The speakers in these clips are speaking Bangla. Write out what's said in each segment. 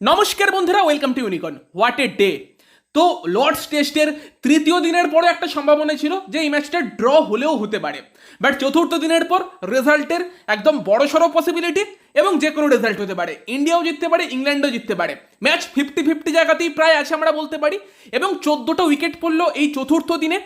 নমস্কার বন্ধুরা welcome to Unicorn what a day তো লর্ডস টেস্টের তৃতীয় দিনের পরে একটা সম্ভাবনা ছিল যে এই ম্যাচটা ড্র হলেও হতে পারে। বাট চতুর্থ দিনের পর রেজাল্টের একদম বড় সড়ো পসিবিলিটি এবং যে কোনো রেজাল্ট হতে পারে। ইন্ডিয়াও জিততে পারে ইংল্যান্ডও জিততে পারে। ম্যাচ ফিফটি ফিফটি জায়গাতেই প্রায় আছে আমরা বলতে পারি। এবং চোদ্দোটা উইকেট পড়ল এই চতুর্থ দিনে।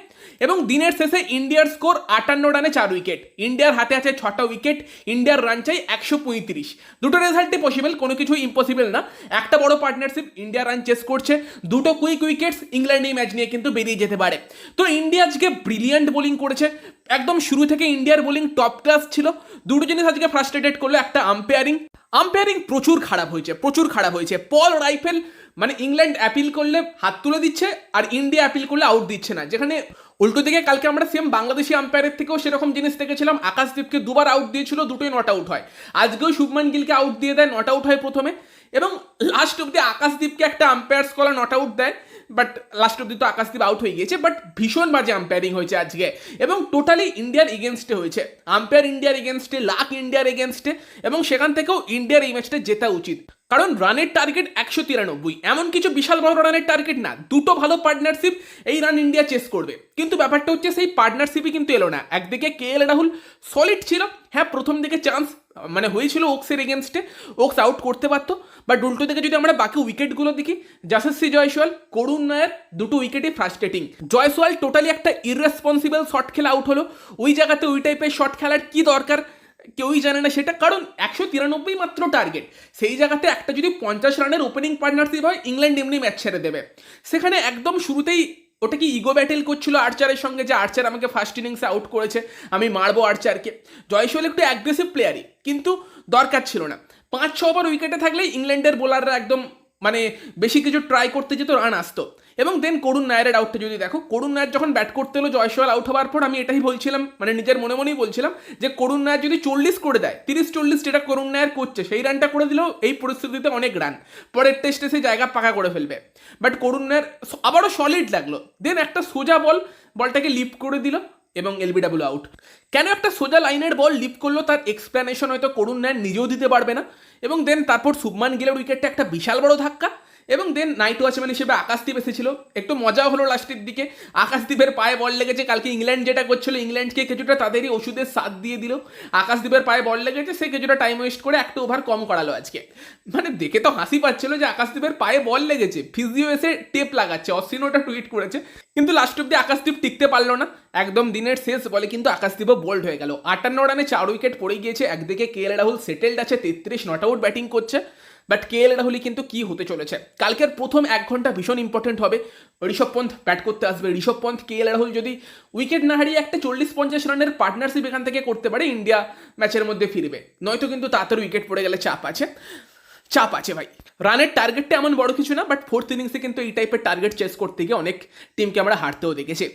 এবং দিনের শেষে ইন্ডিয়ার স্কোর আটান্ন রানে চার উইকেট। ইন্ডিয়ার হাতে আছে ছটা উইকেট, ইন্ডিয়ার রান চাই একশো পঁয়ত্রিশ। দুটো রেজাল্টই পসিবল কোনো কিছু ইম্পসিবল না। একটা বড় পার্টনারশিপ ইন্ডিয়া রান চেস করছে। দুটো কুইক উইকেটস ইংল্যান্ড এই ম্যাচ নিয়ে কিন্তু বেরিয়ে যেতে পারে। তো ইন্ডিয়া আজকে ব্রিলিয়ান্ট বোলিং করেছে। একদম শুরু থেকে ইন্ডিয়ার বোলিং টপ ক্লাস ছিল। দুটো জিনিস আজকে ফ্রাস্ট্রেটেড করল, একটা আম্পায়ারিং আম্পায়ারিং প্রচুর খারাপ হয়েছে, প্রচুর খারাপ হয়েছে। পল রাইফেল মানে ইংল্যান্ড অ্যাপিল করলে হাত তুলে দিচ্ছে আর ইন্ডিয়া অ্যাপিল করলে আউট দিচ্ছে না। যেখানে উল্টো দিকে কালকে আমরা সেম বাংলাদেশি আম্পায়ারের থেকেও সেরকম জিনিস দেখেছিলাম। আকাশদীপকে দুবার আউট দিয়েছিল, দুটোই নট আউট হয়। আজকেও শুভমান গিলকে আউট দিয়ে দেয় নট আউট হয় প্রথমে। এবং লাস্ট অব্দি আকাশদীপকে একটা আম্পায়ার্স কলা নট আউট দেয়। বাট লাস্ট অব্দি তো আকাশ আকাশদীপ আউট হয়ে গিয়েছে বাট ভীষণ বাজে আম্পায়ারিং হয়েছে আজকে। এবং টোটালি ইন্ডিয়ার এগেনস্টে হয়েছে। আম্পায়ার ইন্ডিয়ার এগেনস্টে লাক ইন্ডিয়ার এগেনস্টে এবং সেখান থেকেও ইন্ডিয়ার এই ম্যাচটা জেতা উচিত। কারণ রানের টার্গেট একশো তিরানব্বই। এমন কিছু বিশাল বড় রানের টার্গেট না, দুটো ভালো পার্টনারশিপ এই রান ইন্ডিয়া চেস করবে। কিন্তু ব্যাপারটা হচ্ছে সেই পার্টনারশিপই কিন্তু এলো না। একদিকে কে এল রাহুল সলিড ছিল হ্যাঁ প্রথম দিকে চান্স মানে হয়েছিল ওক্সের এগেনস্টে ওক্স আউট করতে পারতো। বাট উল্টো থেকে যদি আমরা বাকি উইকেটগুলো দেখি যশস্বী জয়সওয়াল, করুণ নায়ার দুটো উইকেটই ফ্রাস্ট্রেটিং জয়সওয়াল টোটালি একটা ইররেসপন্সিবল শট খেলে আউট হলো। ওই জায়গাতে ওই টাইপের শট খেলার কি দরকার? কেউই জানে না সেটা। কারণ একশো তিরানব্বই মাত্র টার্গেট সেই জায়গাতে একটা যদি পঞ্চাশ রানের ওপেনিং পার্টনারশিপ হয় ইংল্যান্ড এমনি ম্যাচ ছেড়ে দেবে। সেখানে একদম শুরুতেই ওটা কি ইগো ব্যাটেল করছিল আর্চারের সঙ্গে যে আর্চার আমাকে ফার্স্ট ইনিংসে আউট করেছে? আমি মারবো আর্চারকে জয়সওয়াল একটু অ্যাগ্রেসিভ প্লেয়ারই কিন্তু দরকার ছিল না। পাঁচ ছ ওভার উইকেটে থাকলে ইংল্যান্ডের বোলাররা একদম মানে বেশি কিছু ট্রাই করতে যেত রান আসতো। এবং দেন করুণ নায়ারের আউটটা যদি দেখো, করুণ নায়ার যখন ব্যাট করতে হলো জয়সওয়াল আউট হওয়ার পর আমি এটাই বলছিলাম মানে নিজের মনে মনেই বলছিলাম যে করুণ নায়ার যদি চল্লিশ করে দেয়, তিরিশ চল্লিশ যেটা করুণ নায়ার করছে, সেই রানটা করে দিলেও এই পরিস্থিতিতে অনেক রান পরের টেস্টে সেই জায়গা পাকা করে ফেলবে। বাট করুণ নায়ার আবারও সলিড লাগল। দেন একটা সোজা বল বলটাকে লিপ করে দিল। এবং এলবিডাব্লিউ আউট কেন একটা সোজা লাইনের বল লিপ করল তার এক্সপ্লানেশন হয়তো করুন ন্যায় নিজেও দিতে পারবে না? এবং দেন তারপর শুভমান গিলের উইকেটটা একটা বিশাল বড় ধাক্কা। এবং দেন নাইট ওয়াচম্যান হিসেবে আকাশদীপ এসেছিল। একটু মজাও হলো লাস্টের দিকে। আকাশদীপের পায়ে বল লেগেছে। কালকে ইংল্যান্ড যেটা করছিল ইংল্যান্ডকে কিছুটা তাদেরই ওষুধের সাথ দিয়ে দিল। আকাশদীপের পায়ে বল লেগেছে, সে কিছুটা টাইম ওয়েস্ট করে একটা ওভার কম করালো আজকে। মানে দেখে তো হাসি পাচ্ছিল যে আকাশদীপের পায়ে বল লেগেছে। ফিজিও এসে টেপ লাগাচ্ছে, অশ্বিন ওটা টুইট করেছে। কিন্তু লাস্ট অব্দি আকাশদীপ টিকতে পারল না। একদম দিনের শেষ বলে কিন্তু আকাশদীপও বোল্ড হয়ে গেল। আটান্ন রানে চার উইকেট পড়ে গিয়েছে। একদিকে কে এল রাহুল সেটেলড আছে, তেত্রিশ নট আউট ব্যাটিং করছে। বাট কে এল রাহুলই কিন্তু কি হতে চলেছে? কালকের প্রথম এক ঘণ্টা ভীষণ ইম্পর্টেন্ট হবে। ঋষভ পন্থ ব্যাট করতে আসবে। ঋষভ পন্থ কে এল রাহুল যদি উইকেট না হারিয়ে একটা চল্লিশ পঞ্চাশ রানের পার্টনারশিপ এখান থেকে করতে পারে ইন্ডিয়া ম্যাচের মধ্যে ফিরবে। নয়তো কিন্তু তাড়াতাড়ি উইকেট পড়ে গেলে চাপ আছে। চাপ আছে ভাই। রানের টার্গেটটা এমন বড় কিছু না বাট ফোর্থ ইনিংসে কিন্তু এই টাইপের টার্গেট চেস করতে গিয়ে অনেক টিমকে আমরা হারতেও দেখেছি।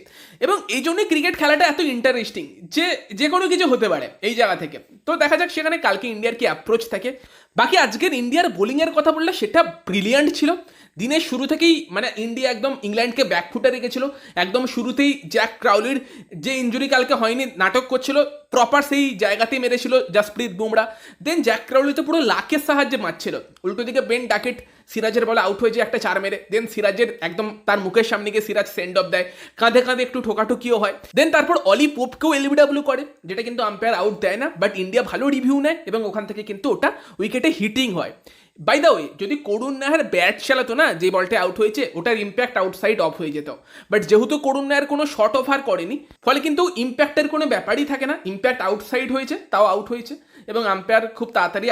এবং এই জন্যই ক্রিকেট খেলাটা এত ইন্টারেস্টিং যে যে কোনো কিছু হতে পারে এই জায়গা থেকে। তো দেখা যাক, সেখানে কালকে ইন্ডিয়ার কি অ্যাপ্রোচ থাকে। বাকি আজকের ইন্ডিয়ার বোলিংয়ের কথা বললে সেটা ব্রিলিয়ান্ট ছিল। দিনের শুরু থেকেই মানে ইন্ডিয়া একদম ইংল্যান্ডকে ব্যাকফুটে রেখেছিল। একদম শুরুতেই জ্যাক ক্রাউলির যে ইঞ্জুরি কালকে হয়নি, নাটক করছিল প্রপার সেই জায়গাতেই মেরেছিল Jasprit Bumrah. Then Zak Crawley তো পুরো লাকের সাহায্যে মারছিল। উল্টো দিকে বেন ডাকেট সিরাজের বলে আউট হয়ে যায় একটা চার মেরে। দেন সিরাজের একদম তার মুখের সামনে গিয়ে সিরাজ সেন্ড অফ দেয়। কাঁধে কাঁধে একটু ঠোকাঠুকিও হয়। দেন তারপর অলি পোপকেও এলবিডাব্লিউ করে, যেটা কিন্তু আম্পায়ার আউট দেয় না। বাট ইন্ডিয়া ভালো রিভিউ নেয় এবং ওখান থেকে কিন্তু ওটা উইকেটে হিটিং হয়। বাই দ্য ওয়ে যদি করুণ নাহার ব্যাট চালাতো না, যে বলটা আউট হয়েছে, ওটার ইম্প্যাক্ট আউটসাইড অফ হয়ে যেত। বাট যেহেতু করুণ নাহার কোনো শর্ট অফার করেনি, ফলে কিন্তু ইম্প্যাক্টের কোনো ব্যাপারই থাকে না। ইম্প্যাক্ট আউটসাইড হয়েছে, তাও আউট হয়েছে। এবং আম্পায়ার খুব তাড়াতাড়ি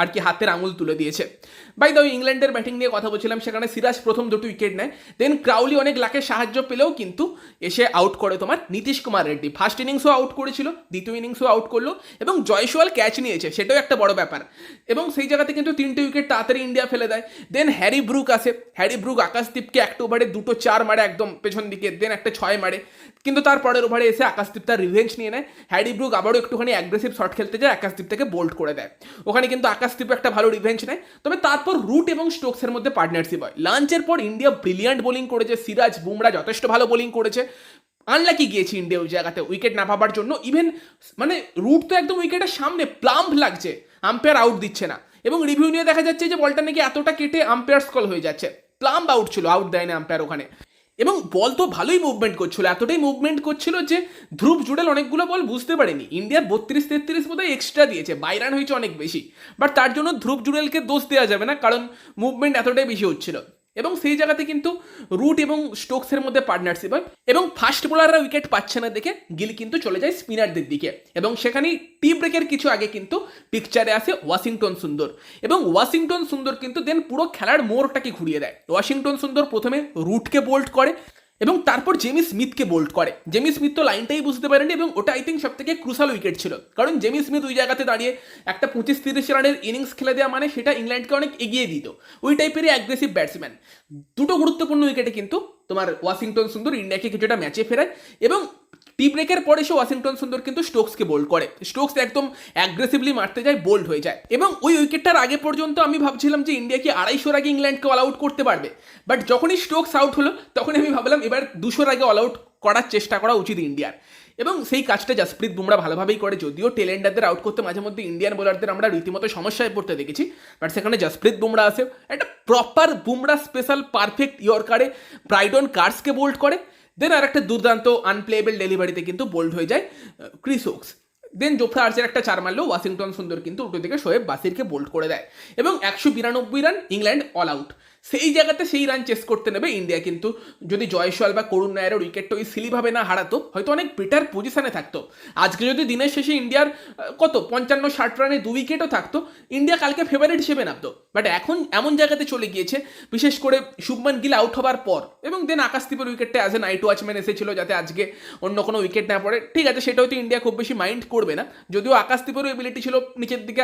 আর কি হাতের আঙুল তুলে দিয়েছে। বাই দ্য ইংল্যান্ডের ব্যাটিং নিয়ে কথা বলছিলাম, সেখানে সিরাজ প্রথম দুটো উইকেট নেয়। দেন ক্রাউলি অনেক লাখের সাহায্য পেলেও কিন্তু এসে আউট করে তোমার নীতিশ কুমার রেড্ডি। ফার্স্ট ইনিংসও আউট করেছিল, দ্বিতীয় ইনিংসও আউট করল এবং জয়সওয়াল ক্যাচ নিয়েছে, সেটাও একটা বড় ব্যাপার। এবং সেই জায়গাতে কিন্তু তিনটে উইকেট তাড়াতাড়ি ইন্ডিয়া ফেলে দেয়। দেন হ্যারি ব্রুক আসে। হ্যারি ব্রুক আকাশদীপকে একটা ওভারে দুটো চার মারে একদম পেছন দিকে দেন একটা ছয় মারে। কিন্তু তার পরের ওভারে এসে আকাশদীপ তার রিভেঞ্জ নিয়ে নেয়। হ্যারি ব্রুক আবারও একটুখানি অ্যাগ্রেসিভ শট খেলতে যায়, আকাশদীপ থেকে বোল্ড করে দেয়। ওখানে কিন্তু আকাশদীপ একটা ভালো রিভেঞ্জ নেয়। তবে তারপর রুট এবং স্টোকসের মধ্যে পার্টনারশিপ হয়। লাঞ্চের পর ইন্ডিয়া ব্রিলিয়ান্ট বোলিং করেছে সিরাজ বুমরা যথেষ্ট ভালো বোলিং করেছে। আনলাকি গিয়েছে ইন্ডিয়া ওই জায়গাতে উইকেট না পাবার জন্য। ইভেন মানে রুট তো একদম উইকেটের সামনে প্লাম্প লাগছে। আম্পায়ার আউট দিচ্ছে না। এবং রিভিউ নিয়ে দেখা যাচ্ছে যে বলটা নাকি এতটা কেটে আম্পায়ার্স স্কল হয়ে যাচ্ছে। প্লাম্ব আউট ছিল আউট দেয় না আম্পায়ার ওখানে। এবং বল তো ভালোই মুভমেন্ট করছিল। এতটাই মুভমেন্ট করছিল যে ধ্রুব জুডেল অনেকগুলো বল বুঝতে পারেনি। ইন্ডিয়া বত্রিশ তেত্রিশ বোধহয় এক্সট্রা দিয়েছে। বাইরান হয়েছে অনেক বেশি। বাট তার জন্য ধ্রুব জুডেলকে দোষ দেওয়া যাবে না, কারণ মুভমেন্ট এতটাই বেশি হচ্ছিল। এবং সেই জায়গাতে কিন্তু রুট এবং স্টোকসের মধ্যে পার্টনারশিপ হয় এবং ফাস্ট বোলাররা উইকেট পাচ্ছে না দেখে গিল কিন্তু চলে যায় স্পিনারদের দিকে। এবং সেখানে টি ব্রেকের কিছু আগে কিন্তু পিকচারে আসে ওয়াশিংটন সুন্দর। এবং ওয়াশিংটন সুন্দর কিন্তু দেন পুরো খেলার মোড়টাকে ঘুরিয়ে দেয়। ওয়াশিংটন সুন্দর প্রথমে রুটকে বোল্ড করে এবং তারপর জেমি স্মিথকে বোল্ড করে। জেমি স্মিথ তো লাইনটাই বুঝতে পারেনি এবং ওটা আই থিঙ্ক সব থেকে ক্রুশাল উইকেট ছিল। কারণ জেমি স্মিথ ওই জায়গাতে দাঁড়িয়ে একটা পঁচিশ তিরিশ রানের ইনিংস খেলে দেওয়া মানে সেটা ইংল্যান্ডকে অনেক এগিয়ে দিত। ওই টাইপেরই অ্যাগ্রেসিভ ব্যাটসম্যান দুটো গুরুত্বপূর্ণ উইকেটে কিন্তু তোমার ওয়াশিংটন সুন্দর ইন্ডিয়াকে কিছুটা ম্যাচে ফেরায় এবং টি ব্রেকের পরে সে ওয়াশিংটন সুন্দর কিন্তু স্টোকসকে বোল্ড করে। স্টোকস একদম অ্যাগ্রেসিভলি মারতে যায় বোল্ড হয়ে যায়। এবং ওই উইকেটটার আগে পর্যন্ত আমি ভাবছিলাম যে ইন্ডিয়া কি আড়াইশোর আগে ইংল্যান্ডকে অল আউট করতে পারবে। বাট যখনই স্টোকস আউট হলো, তখনই আমি ভাবলাম এবার দুশোর আগে অল আউট করার চেষ্টা করা উচিত ইন্ডিয়ার এবং সেই কাজটা জাসপ্রীত বুমরা ভালোভাবেই করে, যদিও টেলেন্ডারদের আউট করতে মাঝে মধ্যে ইন্ডিয়ান বোলারদের আমরা রীতিমতো সমস্যায় পড়তে দেখেছি। বাট সেখানে জাসপ্রীত বুমরা আছে। একটা প্রপার বুমরা স্পেশাল পারফেক্ট ইয়র্কারে ব্রাইডন কার্সকে বোল্ড করে। দেন আর একটা দুর্দান্ত আনপ্লেয়েবল ডেলিভারিতে কিন্তু বোল্ড হয়ে যায় ক্রিস ওক্স দেন জোফরা আর্চের একটা চার মারলেও ওয়াশিংটন সুন্দর কিন্তু উল্টো দিকে শোয়েব বাসিরকে বোল্ড করে দেয়। এবং একশো বিরানব্বই রান ইংল্যান্ড অল আউট সেই জায়গাতে সেই রান চেস করতে নেবে ইন্ডিয়া কিন্তু যদি জয়সওয়াল বা করুণ নায়ারের উইকেটটা ওই সিলিভাবে না হারাতো, হয়তো অনেক বেটার পজিশনে থাকতো। আজকে যদি দিনের শেষে ইন্ডিয়ার কত? পঞ্চান্ন, ষাট রানে দু উইকেটও থাকতো ইন্ডিয়া কালকে ফেভারিট হিসেবে নামতো। বাট এখন এমন জায়গাতে চলে গিয়েছে, বিশেষ করে শুভমান গিল আউট হবার পর। এবং দেন আকাশদীপের উইকেটটা অ্যাজ এ নাইট ওয়াচম্যান এসেছিল যাতে আজকে অন্য কোনো উইকেট না পড়ে। ঠিক আছে, সেটা হয়তো ইন্ডিয়া খুব বেশি মাইন্ড করবে না। যদিও আকাশদীপেরও এবিলিটি ছিল নিচের দিকে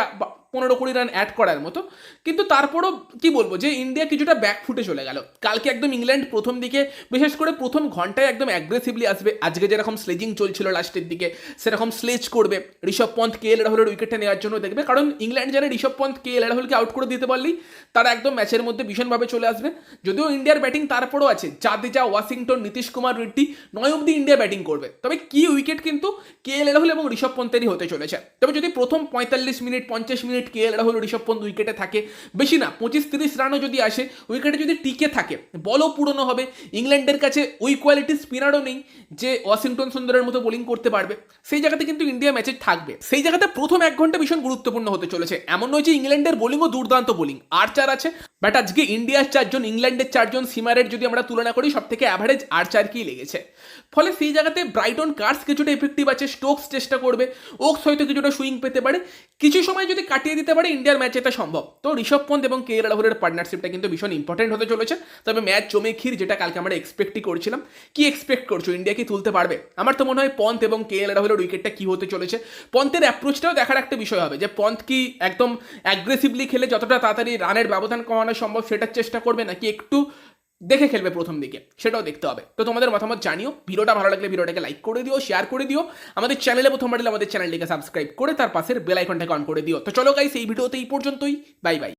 পনেরো কুড়ি রান অ্যাড করার মতো। কিন্তু তারপরও কি বলব যে ইন্ডিয়া কিছুটা ব্যাক ফুটে চলে গেল। কালকে একদম ইংল্যান্ড প্রথম দিকে, বিশেষ করে প্রথম ঘন্টায় একদম অ্যাগ্রেসিভলি আসবে। আজকে যেরকম স্লেজিং চলছিল লাস্টের দিকে, সেরকম স্লেজ করবে। ঋষভ পন্থ কে এল রাহুলের উইকেটটা নেওয়ার জন্য দেখবে। কারণ ইংল্যান্ড জানে ঋষভ পন্থ কে এল রাহুলকে আউট করে দিতে পারলেই তারা একদম ম্যাচের মধ্যে ভীষণভাবে চলে আসবে। যদিও ইন্ডিয়ার ব্যাটিং তারপরও আছে। জাদেজা, ওয়াশিংটন, নীতিশ কুমার, রেড্ডি, নয় অব্দি ইন্ডিয়া ব্যাটিং করবে। তবে কি উইকেট কিন্তু কে এল রাহুল এবং ঋষভ পন্থেরই হতে চলেছে। তবে যদি প্রথম পঁয়তাল্লিশ মিনিট, পঞ্চাশ minute K L Rahul Rishabh Pant উইকেটে থাকে। বেশি না, পঁচিশ তিরিশ রানও যদি আসে উইকেটে যদি টিকে থাকে বলও পুরনো হবে। ইংল্যান্ডের কাছে ওই কোয়ালিটির স্পিনারও নেই যে ওয়াশিংটন সুন্দরের মতো বোলিং করতে পারবে। সেই জায়গাতে কিন্তু ইন্ডিয়া ম্যাচে থাকবে। সেই জায়গাতে প্রথম এক ঘণ্টা ভীষণ গুরুত্বপূর্ণ হতে চলেছে। এমন নয় যে ইংল্যান্ডের বোলিংও দুর্দান্ত বোলিং আর চার আছে বাট আজকে ইন্ডিয়ার চারজন, ইংল্যান্ডের চারজন সিমারের যদি আমরা তুলনা করি সব থেকে অ্যাভারেজ আর্চারকেই লেগেছে? ফলে সেই জায়গাতে ব্রাইটন কার্স কিছুটা এফেক্টিভ আছে স্টোকস চেষ্টা করবে ওক্স হয়তো কিছুটা সুইং পেতে পারে। কিছু সময় যদি কাটিয়ে দিতে পারে ইন্ডিয়ার ম্যাচ এটা সম্ভব। তো ঋষভ পন্থ এবং কে রাহুলের পার্টনারশিপটা কিন্তু ভীষণ ইম্পর্টেন্ট হতে চলেছে। তবে ম্যাচ জমে ক্ষীর, যেটা কালকে আমরা এক্সপেক্টই করছিলাম। কি এক্সপেক্ট করছ? ইন্ডিয়া কি তুলতে পারবে? আমার তো মনে হয় পন্থ এবং কে এল রাহুলের উইকেটটা কি হতে চলেছে? পন্থের অ্যাপ্রোচটাও দেখার একটা বিষয় হবে যে, পন্থ কি একদম অ্যাগ্রেসিভলি খেলে যতটা তাড়াতাড়ি রানের ব্যবধান কমানো সম্ভব সেটার চেষ্টা করবে নাকি একটু দেখে খেলবে প্রথম দিকে, সেটাও দেখতে হবে। তো তোমাদের মতামত জানিও, ভিডিওটা ভালো লাগলে ভিডিওটাকে লাইক করে দিও শেয়ার করে দিও। আমাদের চ্যানেলে প্রথম আমাদের চ্যানেলটিকে সাবস্ক্রাইব করে তার পাশের বেল আইকনটাকে অন করে দিও। তো চলো গাইস এই ভিডিওতে এই পর্যন্তই বাই বাই